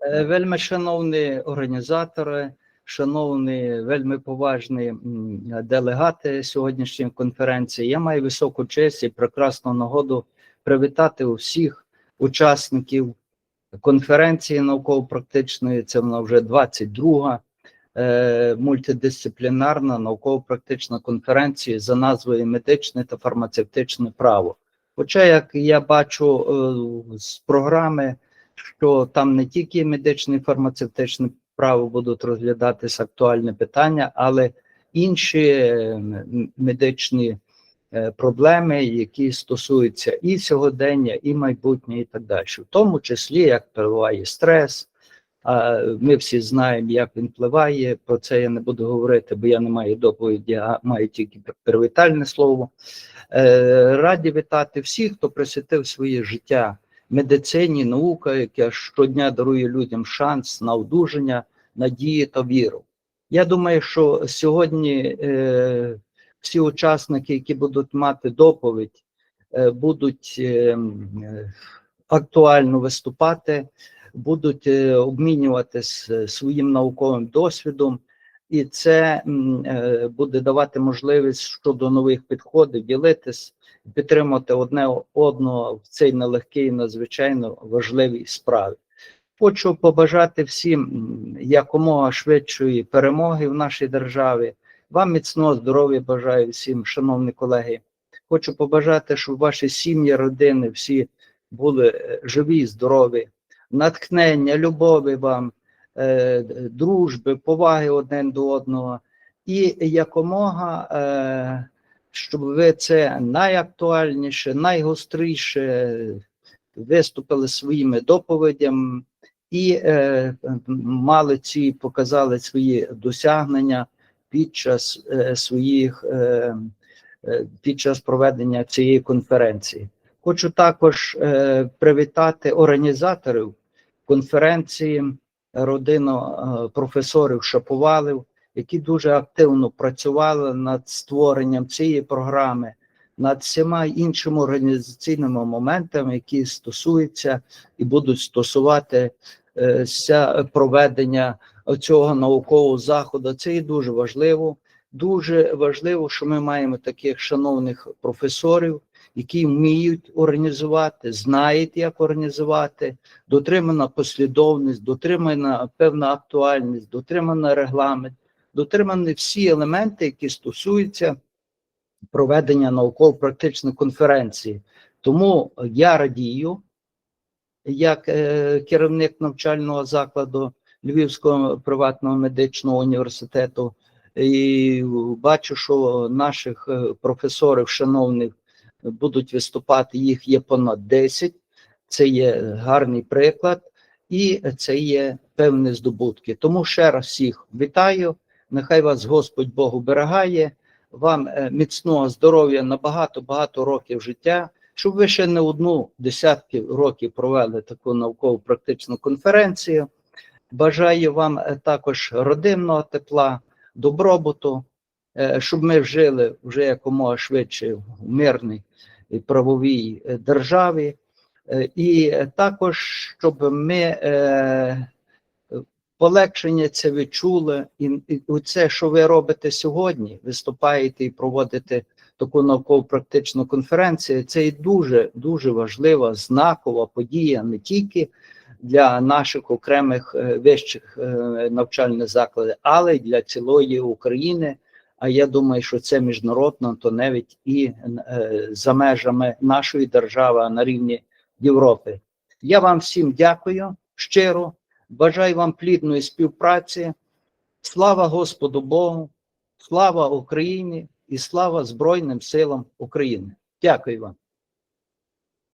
Е, Вельми шановні організатори, шановні, вельми поважні делегати сьогоднішньої конференції. Я маю високу честь і прекрасну нагоду привітати усіх учасників конференції науково-практичної. Це вона вже 22-га е, мультидисциплінарна науково-практична конференція за назвою Медичне та фармацевтичне право. Хоча, як я бачу е, з програми, що там не тільки медичне і фармацевтичне право будуть розглядатися актуальні питання, але інші медичні е, проблеми, які стосуються і сьогодення, і майбутнє, і так далі, в тому числі як впливає стрес. Ми всі знаємо, як він впливає. Про це я не буду говорити, бо я не маю доповіді, а маю тільки привітальне слово. Е, Раді вітати всіх, хто присвятив своє життя медицині, наука, яка щодня дарує людям шанс на одужання, надії та віру. Я думаю, що сьогодні е, всі учасники, які будуть мати доповідь, е, будуть е, е, актуально виступати, будуть е, обмінюватися своїм науковим досвідом, і це е, буде давати можливість щодо нових підходів ділитись підтримати одне одного в цій нелегкій, надзвичайно важливій справі. Хочу побажати всім якомога швидшої перемоги в нашій державі. Вам міцного здоров'я бажаю всім, шановні колеги. Хочу побажати, щоб ваші сім'ї, родини всі були е, живі, здорові, натхнення, любові вам, дружби, поваги один до одного і якомога. Е, щоб ви це найактуальніше, найгостріше виступили своїми доповідями і е, мали ці, показали свої досягнення під час е, своїх е, е, під час проведення цієї конференції. Хочу також е, привітати організаторів конференції, родину е, професорів Шаповалів, які дуже активно працювали над створенням цієї програми, над всіма іншими організаційними моментами, які стосуються і будуть стосувати е, проведення цього наукового заходу. Це і дуже важливо. Дуже важливо, що ми маємо таких шановних професорів, які вміють організувати, знають, як організувати, дотримана послідовність, дотримана певна актуальність, дотримана регламент дотримані всі елементи, які стосуються проведення науково-практичної конференції. Тому я радію, як е, керівник навчального закладу Львівського приватного медичного університету, і бачу, що наших е, професорів, шановних, будуть виступати. Їх є понад 10. Це є гарний приклад, і це є певні здобутки. Тому ще раз всіх вітаю. Нехай вас Господь Бог уберігає, вам е, міцного здоров'я на багато-багато років життя, щоб ви ще не одну десятки років провели таку науково-практичну конференцію. Бажаю вам е, також родинного тепла, добробуту, щоб ми жили вже якомога швидше в мирній правовій е, державі. Е, І е, також, щоб ми е, полегшення це відчули, і, це, що ви робите сьогодні, виступаєте і проводите таку науково-практичну конференцію, це і дуже дуже важлива знакова подія не тільки для наших окремих е, вищих е, навчальних закладів, але й для цілої України. А я думаю, що це міжнародно, то навіть і е, за межами нашої держави, на рівні Європи. Я вам всім дякую щиро. Бажаю вам плідної співпраці. Слава Господу Богу, слава Україні і слава Збройним силам України. Дякую вам.